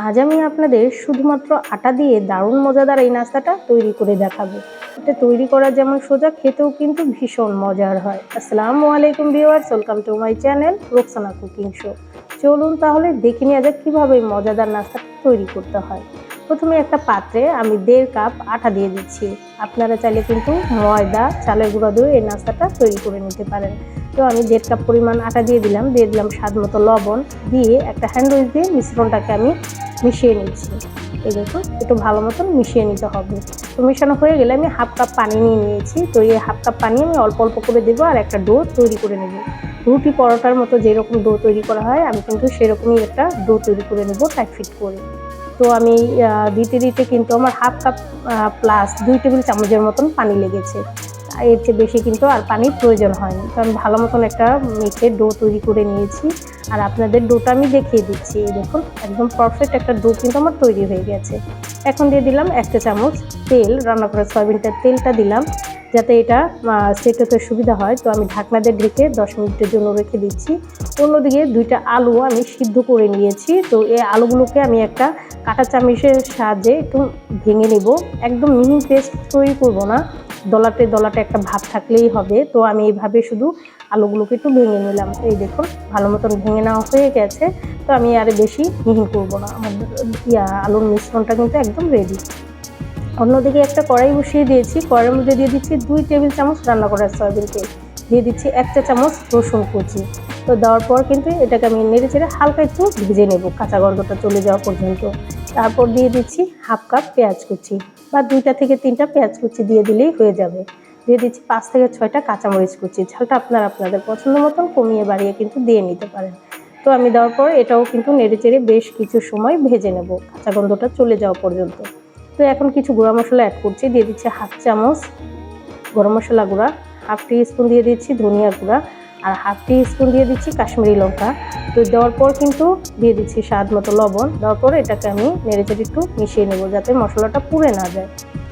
আজ আমি আপনাদের শুধুমাত্র আটা দিয়ে দারুণ মজাদার এই নাস্তাটা তৈরি করে দেখাবো। এটা তৈরি করা যেমন সোজা, খেতেও কিন্তু ভীষণ মজার হয়। আসসালামু আলাইকুম viewers, welcome to my channel Roksana cooking show. চলুন তাহলে দেখে নেওয়া যাক কীভাবে মজাদার নাস্তাটা তৈরি করতে হয়। প্রথমে একটা পাত্রে আমি দেড় কাপ আটা দিয়ে দিচ্ছি। আপনারা চাইলে কিন্তু ময়দা, চালের গুঁড়া দিয়ে এই নাস্তাটা তৈরি করে নিতে পারেন। তো আমি দেড় কাপ পরিমাণ আটা দিয়ে দিলাম দিয়ে দিলাম স্বাদ মতো লবণ, দিয়ে একটা হ্যান্ড উইচ দিয়ে মিশ্রণটাকে আমি মিশিয়ে নিচ্ছি। এই দেখুন একটু ভালো মতন মিশিয়ে নিতে হবে। তো মেশানো হয়ে গেলে আমি হাফ কাপ পানি নিয়ে নিয়েছি। তো এই হাফ কাপ পানি আমি অল্প অল্প করে দেবো আর একটা ডো তৈরি করে নেব। রুটি পরোটার মতো যেরকম ডো তৈরি করা হয়, আমি কিন্তু সেরকমই একটা ডো তৈরি করে নেব টাইট ফিট করে। তো আমি দিতে দিতে কিন্তু আমার হাফ কাপ প্লাস দুই টেবিল চামচের মতন পানি লেগেছে। এর চেয়ে বেশি কিন্তু আর পানির প্রয়োজন হয়নি। তো আমি ভালো মতন একটা মেখে ডো তৈরি করে নিয়েছি। আর আপনাদের ডোটা আমি দেখিয়ে দিচ্ছি। দেখুন, একদম পারফেক্ট একটা ডো কিন্তু আমার তৈরি হয়ে গেছে। এখন দিয়ে দিলাম একটা চামচ তেল, রান্না করা সয়াবিনটার তেলটা দিলাম। যাতে এটা সেট হতে সুবিধা হয়। তো আমি ঢাকনা দিয়ে ঢেকে দশ মিনিটের জন্য রেখে দিচ্ছি। অন্যদিকে দুইটা আলু আমি সিদ্ধ করে নিয়েছি। তো এই আলুগুলোকে আমি একটা কাঁটা চামচের সাহায্যে একটু ভেঙে নেব। একদম মিহি পেস্ট তৈরি করব না। দলাটে দলাটে একটা ভাব থাকলেই হবে। তো আমি এইভাবে শুধু আলুগুলোকে একটু ভেঙে নিলাম। এই দেখুন, ভালো মতন ভেঙে নেওয়া হয়ে গেছে। তো আমি আর বেশি মিহি করব না। আমার, ইয়া, আলুর মিশ্রণটা কিন্তু একদম রেডি অন্যদিকে একটা কড়াই বসিয়ে দিয়েছি। কড়াইয়ের মধ্যে দিয়ে দিচ্ছি দুই টেবিল চামচ রান্না করার সয়াবিন তেল। দিয়ে দিচ্ছি এক চা চামচ রসুন কুচি। তো দেওয়ার পর কিন্তু এটাকে আমি নেড়ে চেড়ে হালকা একটু ভেজে নেব। কাঁচা গন্ধটা চলে যাওয়া পর্যন্ত। তারপর দিয়ে দিচ্ছি হাফ কাপ পেঁয়াজ কুচি। বা দুইটা থেকে তিনটা পেঁয়াজ কুচি দিয়ে দিলেই হয়ে যাবে। দিয়ে দিচ্ছি পাঁচ থেকে ছয়টা কাঁচামরিচ কুচি। ঝালটা আপনারা আপনাদের পছন্দ মতন কমিয়ে বাড়িয়ে কিন্তু দিয়ে নিতে পারেন। তো আমি দেওয়ার পর এটাও কিন্তু নেড়ে চেড়ে বেশ কিছু সময় ভেজে নেব। কাঁচা গন্ধটা চলে যাওয়া পর্যন্ত। তো এখন কিছু গুঁড়া মশলা অ্যাড করছি। দিয়ে দিচ্ছি হাফ চামচ গরম মশলা গুঁড়া, হাফ টি স্পুন দিয়ে দিচ্ছি ধনিয়া গুঁড়া আর হাফ টি স্পুন দিয়ে দিচ্ছি কাশ্মীরি লঙ্কা। তো দেওয়ার পর কিন্তু দিয়ে দিচ্ছি স্বাদ মতো লবণ। দেওয়ার পর এটাকে আমি নেড়েচেড়ে একটু মিশিয়ে নেব যাতে মশলাটা পুড়ে না যায়।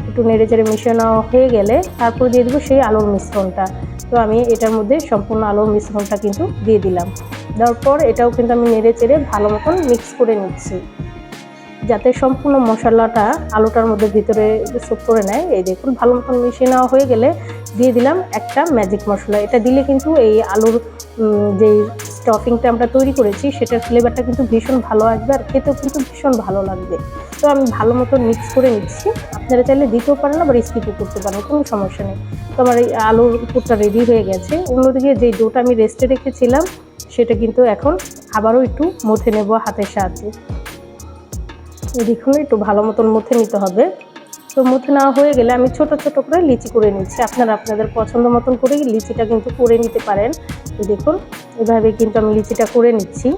একটু নেড়েচেড়ে নেওয়া হয়ে গেলে তারপর দিয়ে দেবো সেই আলুর মিশ্রণটা। তো আমি এটার মধ্যে সম্পূর্ণ আলুর মিশ্রণটা কিন্তু দিয়ে দিলাম। দেওয়ার পর এটাও কিন্তু আমি নেড়েচেড়ে ভালো মতন মিক্স করে নিচ্ছি। যাতে সম্পূর্ণ মশলাটা আলুটার মধ্যে ভিতরে সোপ করে নেয়। এই দেখুন ভালো মতন মিশিয়ে নেওয়া হয়ে গেলে দিয়ে দিলাম একটা ম্যাজিক মশলা। এটা দিলে কিন্তু এই আলুর উম, যে স্টফিংটা আমরা তৈরি করেছি সেটার ফ্লেভারটা কিন্তু ভীষণ ভালো আসবে আর খেতেও কিন্তু ভীষণ ভালো লাগবে। তো আমি ভালো মতো মিক্স করে নিচ্ছি। আপনারা চাইলে দিতেও পারেন আবার স্কিপও করতে পারেন কোনো সমস্যা নেই। তো আমার এই আলুর পুরটা রেডি হয়ে গেছে। অন্যদিকে যে ডোটা আমি রেস্টে রেখেছিলাম সেটা কিন্তু এখন আবারও একটু মথে নেব হাতের সাহায্যে। দেখুন একটু ভালো মতন মুথে নিতে হবে। তো মুথে নেওয়া হয়ে গেলে আমি ছোট ছোট করে লিচি করে নিচ্ছি। আপনারা আপনাদের পছন্দ মতন করে লিচিটা কিন্তু করে নিতে পারেন। এই দেখুন, এভাবে কিন্তু আমি লিচিটা করে নিচ্ছি।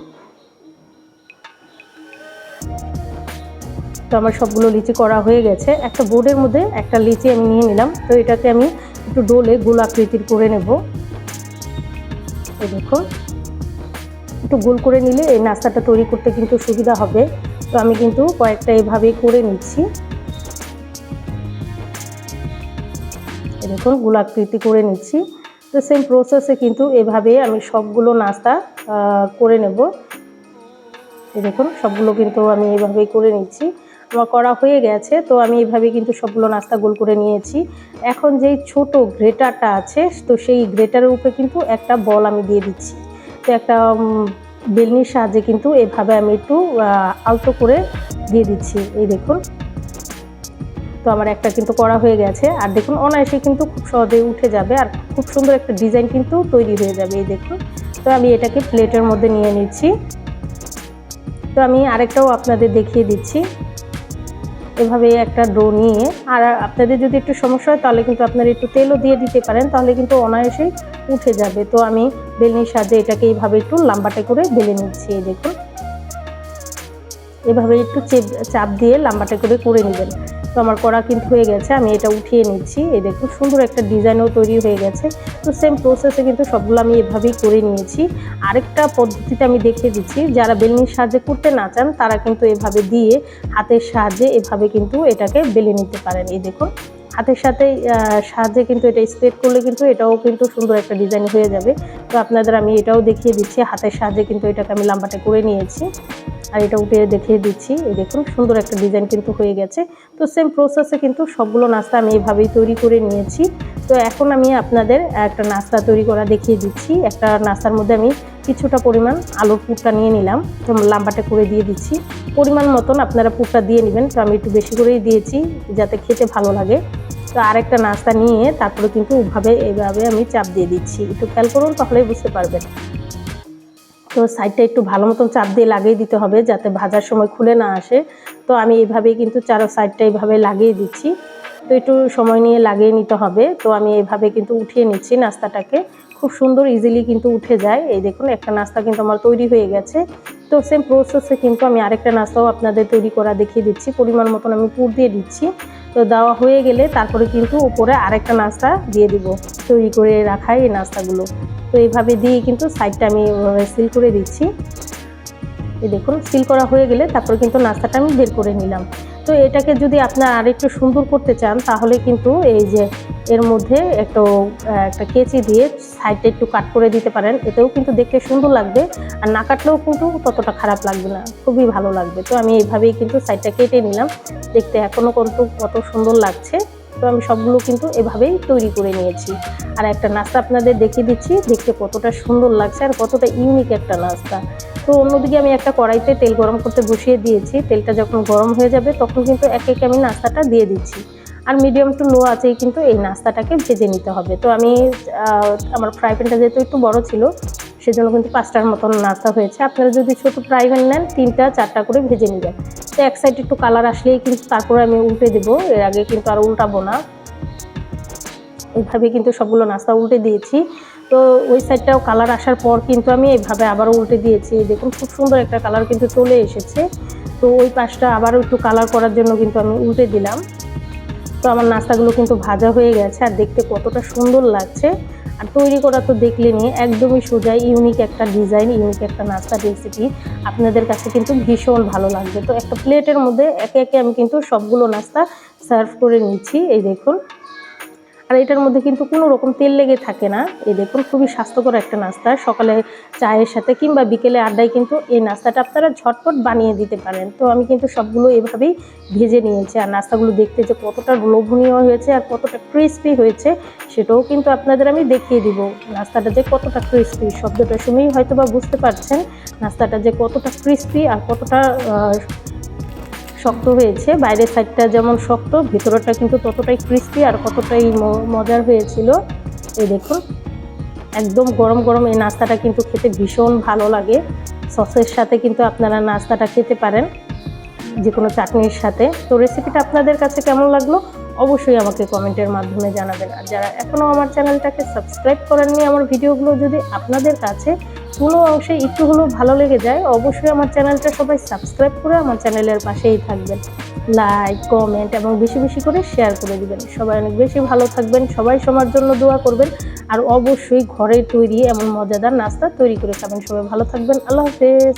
তো আমার সবগুলো লিচি করা হয়ে গেছে। একটা বোর্ডের মধ্যে একটা লিচি আমি নিয়ে নিলাম। তো এটাকে আমি একটু ডোলে গোল আকৃতির করে নেব। দেখুন, একটু গোল করে নিলে এই নাস্তাটা তৈরি করতে কিন্তু সুবিধা হবে। তো আমি কিন্তু কয়েকটা এভাবেই করে নিচ্ছি। দেখুন, গোলাকৃতি করে নিচ্ছি। তো সেম প্রসেসে কিন্তু এভাবে আমি সবগুলো নাস্তা করে নেব। দেখুন, সবগুলো কিন্তু আমি এভাবেই করে নিচ্ছি। আমার করা হয়ে গেছে, তো আমি এভাবে কিন্তু সবগুলো নাস্তা গোল করে নিয়েছি। এখন যেই ছোট গ্রেটারটা আছে, তো সেই গ্রেটারের উপরে কিন্তু একটা বল আমি দিয়ে দিচ্ছি। তো একটা বেলনির সাহায্যে কিন্তু এভাবে আমি একটু আলতো করে দিয়ে দিচ্ছি। এই দেখুন। তো আমার একটা কিন্তু করা হয়ে গেছে। আর দেখুন অনায়াসে কিন্তু খুব সহজে উঠে যাবে। আর খুব সুন্দর একটা ডিজাইন কিন্তু তৈরি হয়ে যাবে, এই দেখুন। তো আমি এটাকে প্লেটের মধ্যে নিয়ে নিচ্ছি। তো আমি আরেকটাও আপনাদের দেখিয়ে দিচ্ছি। এভাবে একটা ডো নিয়ে, আর আপনাদের যদি একটু সমস্যা হয়, তাহলে কিন্তু আপনারা একটু তেলও দিয়ে দিতে পারেন, তাহলে কিন্তু অনায়াসেই উঠে যাবে। তো আমি বেলনির সাহায্যে এটাকে এইভাবে একটু লাম্বাটে করে বেলে নিচ্ছি দেখুন। এভাবে একটু চেপ, চাপ দিয়ে লাম্বাটে করে করে নেবেন। তো আমার করা কিন্তু হয়ে গেছে, আমি এটা উঠিয়ে নিচ্ছি। এই দেখুন, সুন্দর একটা ডিজাইনও তৈরি হয়ে গেছে। তো সেম প্রসেসে কিন্তু সবগুলো আমি এভাবেই করে নিয়েছি। আরেকটা পদ্ধতিতে আমি দেখিয়ে দিচ্ছি, যারা বেলনির সাহায্যে করতে না চান, তারা কিন্তু এভাবে দিয়ে হাতের সাহায্যে এভাবে কিন্তু এটাকে বেলে নিতে পারেন। এই দেখুন হাতের সাথে সাহায্যে কিন্তু এটা স্প্রেড করলে কিন্তু এটাও কিন্তু সুন্দর একটা ডিজাইন হয়ে যাবে। তো আপনাদের আমি এটাও দেখিয়ে দিচ্ছি, হাতের সাহায্যে কিন্তু এটাকে আমি লাম্বাটে করে নিয়েছি। আর এটা উঠে দেখিয়ে দিচ্ছি, এই দেখুন, সুন্দর একটা ডিজাইন কিন্তু হয়ে গেছে। তো সেম প্রসেসে কিন্তু সবগুলো নাস্তা আমি এইভাবেই তৈরি করে নিয়েছি। তো এখন আমি আপনাদের একটা নাস্তা তৈরি করা দেখিয়ে দিচ্ছি। একটা নাস্তার মধ্যে আমি কিছুটা পরিমাণ আলুর পুরটা নিয়ে নিলাম। তো লাম্বাটা করে দিয়ে দিচ্ছি। পরিমাণ মতন আপনারা পুরটা দিয়ে নেবেন। তো আমি একটু বেশি করেই দিয়েছি যাতে খেতে ভালো লাগে। তো আরেকটা নাস্তা নিয়ে তারপরে কিন্তু ওভাবে এইভাবে আমি চাপ দিয়ে দিচ্ছি। একটু খেয়াল করুন, তাহলেই বুঝতে পারবেন। তো সাইডটা একটু ভালো মতন চাপ দিয়ে লাগিয়ে দিতে হবে যাতে ভাজার সময় খুলে না আসে। তো আমি এইভাবেই কিন্তু চারো সাইডটা এইভাবে লাগিয়ে দিচ্ছি। তো একটু সময় নিয়ে লাগিয়ে নিতে হবে। তো আমি এভাবে কিন্তু উঠিয়ে নিচ্ছি নাস্তাটাকে। খুব সুন্দর ইজিলি কিন্তু উঠে যায়। এই দেখুন, একটা নাস্তা কিন্তু আমার তৈরি হয়ে গেছে। তো সেম প্রসেসে কিন্তু আমি আরেকটা নাস্তাও আপনাদের তৈরি করা দেখিয়ে দিচ্ছি। পরিমাণ মতন আমি পুর দিয়ে দিচ্ছি। তো দেওয়া হয়ে গেলে তারপরে কিন্তু উপরে আরেকটা নাস্তা দিয়ে দিব, তৈরি করে রাখা এই নাস্তাগুলো। তো এইভাবে দিয়ে কিন্তু সাইডটা আমি সিল করে দিচ্ছি। এই দেখুন সিল করা হয়ে গেলে তারপরে কিন্তু নাস্তাটা আমি বের করে নিলাম। তো এটাকে যদি আপনার আরেকটু সুন্দর করতে চান, তাহলে কিন্তু এই যে এর মধ্যে একটু একটা কেচি দিয়ে সাইডটা একটু কাট করে দিতে পারেন। এতেও কিন্তু দেখতে সুন্দর লাগবে। আর না কাটলেও কিন্তু ততটা খারাপ লাগবে না। খুবই ভালো লাগবে। তো আমি এইভাবেই কিন্তু সাইডটা কেটে নিলাম। দেখতে এখনও কিন্তু কত সুন্দর লাগছে। তো আমি সবগুলো কিন্তু এভাবেই তৈরি করে নিয়েছি। আর একটা নাস্তা আপনাদের দেখিয়ে দিচ্ছি। দেখতে কতটা সুন্দর লাগছে আর কতটা ইউনিক একটা নাস্তা। তো অন্যদিকে আমি একটা কড়াইতে তেল গরম করতে বসিয়ে দিয়েছি। তেলটা যখন গরম হয়ে যাবে তখন কিন্তু এক একে আমি নাস্তাটা দিয়ে দিচ্ছি। আর মিডিয়াম টু লো আছেই, কিন্তু এই নাস্তাটাকে ভেজে নিতে হবে। তো আমি আমার ফ্রাই প্যানটা যেহেতু একটু বড় ছিল, সেজন্য কিন্তু পাঁচটার মতন নাস্তা হয়েছে। আপনারা যদি ছোটো ফ্রাই প্যান নেন, তিনটা, চারটা করে ভেজে নেবেন। তো এক সাইড একটু কালার আসলেই কিন্তু তারপরে আমি উল্টে দেবো। এর আগে কিন্তু আর উল্টাবো না। এইভাবে কিন্তু সবগুলো নাস্তা উল্টে দিয়েছি। তো ওই সাইডটাও কালার আসার পর কিন্তু আমি এইভাবে আবারও উল্টে দিয়েছি। দেখুন, খুব সুন্দর একটা কালার কিন্তু চলে এসেছে। তো ওই পাশটা আবারও একটু কালার করার জন্য কিন্তু আমি উল্টে দিলাম। তো আমার নাস্তাগুলো কিন্তু ভাজা হয়ে গেছে আর দেখতে কতটা সুন্দর লাগছে। আর তৈরি করা তো দেখলেনি একদমই সোজা ইউনিক একটা ডিজাইন ইউনিক একটা নাস্তা রেসিপি আপনাদের কাছে কিন্তু ভীষণ ভালো লাগবে। তো একটা প্লেটের মধ্যে একে একে আমি কিন্তু সবগুলো নাস্তা সার্ভ করে নিচ্ছি। এই দেখুন। আর এটার মধ্যে কিন্তু কোনো রকম তেল লেগে থাকে না। এই দেখুন, খুবই স্বাস্থ্যকর একটা নাস্তা। সকালে চায়ের সাথে কিংবা বিকেলে আড্ডায় কিন্তু এই নাস্তাটা আপনারা ঝটপট বানিয়ে দিতে পারেন। তো আমি কিন্তু সবগুলো এভাবেই ভেজে নিয়েছি। আর নাস্তাগুলো দেখতে যে কতটা লোভনীয় হয়েছে আর কতটা ক্রিস্পি হয়েছে, সেটাও কিন্তু আপনাদের আমি দেখিয়ে দিব। নাস্তাটা যে কতটা ক্রিস্পি শব্দটা শুনেই হয়তো বা বুঝতে পারছেন নাস্তাটা যে কতটা ক্রিস্পি আর কতটা শক্ত হয়েছে, বাইরের সাইডটা যেমন শক্ত, ভিতরটা কিন্তু ততটাই ক্রিস্পি আর কতটাই মজার হয়েছিল। এই দেখুন, একদম গরম গরম এই নাস্তাটা কিন্তু খেতে ভীষণ ভালো লাগে। সসের সাথে কিন্তু আপনারা নাস্তাটা খেতে পারেন যে কোনো চাটনির সাথে। তো রেসিপিটা আপনাদের কাছে কেমন লাগল? অবশ্যই আমাকে কমেন্টের মাধ্যমে জানাবেন। আর যারা এখনও আমার চ্যানেলটাকে সাবস্ক্রাইব করেননি, আমার ভিডিওগুলো যদি আপনাদের কাছে কোনো অংশে একটু হলেও ভালো লেগে যায়, অবশ্যই আমার চ্যানেলটা সবাই সাবস্ক্রাইব করে আমার চ্যানেলের পাশেই থাকবেন। লাইক কমেন্ট এবং বেশি বেশি করে শেয়ার করে দিবেন। সবাই অনেক বেশি ভালো থাকবেন, সবাই সবার জন্য দোয়া করবেন আর অবশ্যই ঘরে তৈরি এমন মজাদার নাস্তা তৈরি করে খাবেন। সবাই ভালো থাকবেন, আল্লাহ হাফেজ।